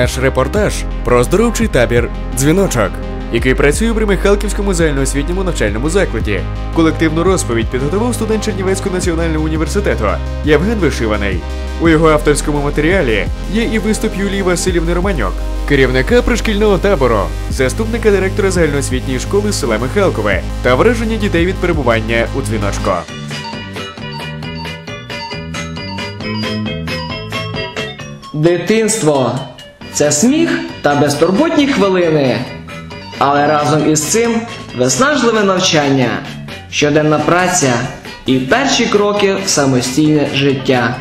наш репортаж про оздоровчий табір Дзвіночок, який працює при Михалківському загальноосвітньому навчальному закладі. Колективну розповідь підготував студент Чернівецького національного університету Євген Вишиваний. У його авторському матеріалі є і виступ Юлії Васильівни Романюк, керівника пришкільного табору, заступника директора загальноосвітньої школи села Михалкове та враження дітей від перебування у дзвіночко. Дитинство це сміх та безтурботні хвилини. Але разом із цим виснажливе навчання, щоденна праця і перші кроки в самостійне життя.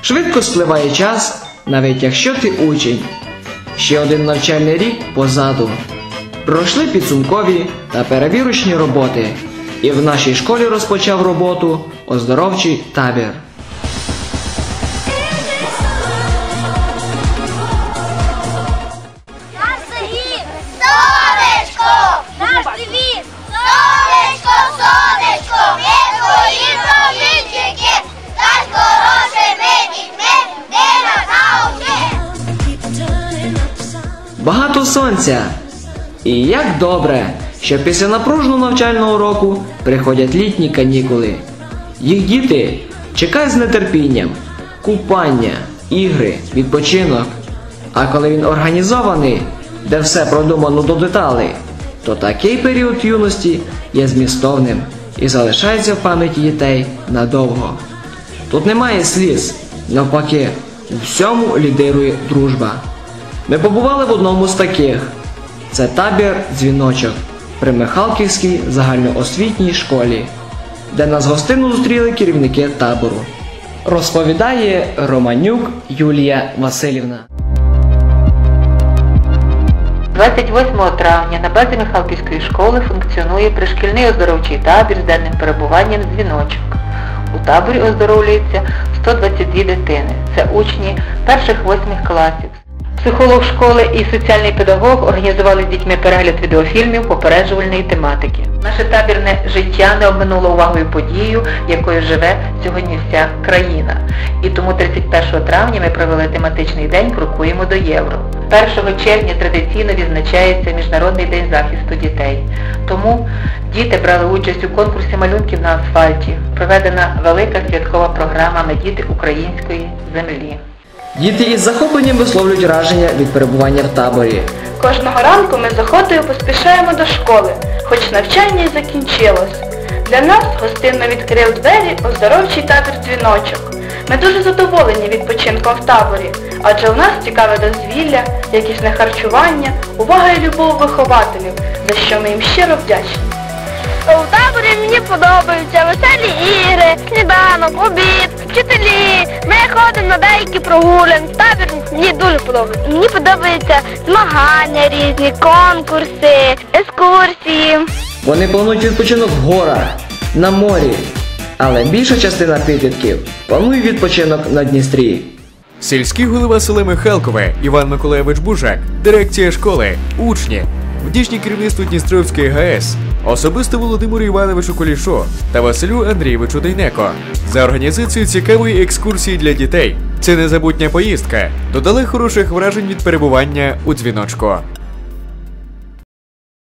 Швидко спливає час, навіть якщо ти учень. Ще один навчальний рік позаду. Пройшли підсумкові та перевірочні роботи, і в нашій школі розпочав роботу оздоровчий табір. Багато сонця. І як добре, що після напруженого навчального року приходять літні канікули. Їх діти чекають з нетерпінням, купання, ігри, відпочинок. А коли він організований, де все продумано до деталей, то такий період юності є змістовним і залишається в пам'яті дітей надовго. Тут немає сліз, навпаки, у всьому лідирує дружба. Ми побували в одному з таких. Це табір дзвіночок при Михалківській загальноосвітній школі, де нас гостинно зустріли керівники табору. Розповідає Романюк Юлія Васильівна. 28 травня на базі Михалківської школи функціонує пришкільний оздоровчий табір з денним перебуванням дзвіночок. У таборі оздоровлюється 122 дитини. Це учні перших-восьмих класів. Психолог школи і соціальний педагог організували з дітьми перегляд відеофільмів попереджувальної тематики. Наше табірне життя не обминуло увагою подію, якою живе сьогодні вся країна. І тому 31 травня ми провели тематичний день Крокуємо до євро. 1 червня традиційно відзначається Міжнародний день захисту дітей. Тому діти брали участь у конкурсі малюнків на асфальті. Проведена велика святкова програма «Ми діти української землі. Діти із захопленням висловлюють враження від перебування в таборі. Кожного ранку ми з охотою поспішаємо до школи, хоч навчання й закінчилось. Для нас гостинно відкрив двері оздоровчий табір дзвіночок. Ми дуже задоволені відпочинком в таборі, адже у нас цікаве дозвілля, якісне харчування, увага і любов вихователів, за що ми їм щиро вдячні. У таборі мені подобаються веселі ігри, сніданок, обід, вчителі. Ми ходимо на деякі прогулянки. Табір мені дуже подобається. Мені подобаються змагання різні, конкурси, екскурсії. Вони планують відпочинок в горах, на морі. Але більша частина підлітків планує відпочинок на Дністрі. Сільський голова села Михалкове Іван Миколаєвич Бужак, дирекція школи, учні, вдячні керівництву Дністровської ГАЕС, особисто Володимиру Івановичу Колішу та Василю Андрійовичу Дейнеко за організацію цікавої екскурсії для дітей. Це незабутня поїздка. Додали хороших вражень від перебування у дзвіночку.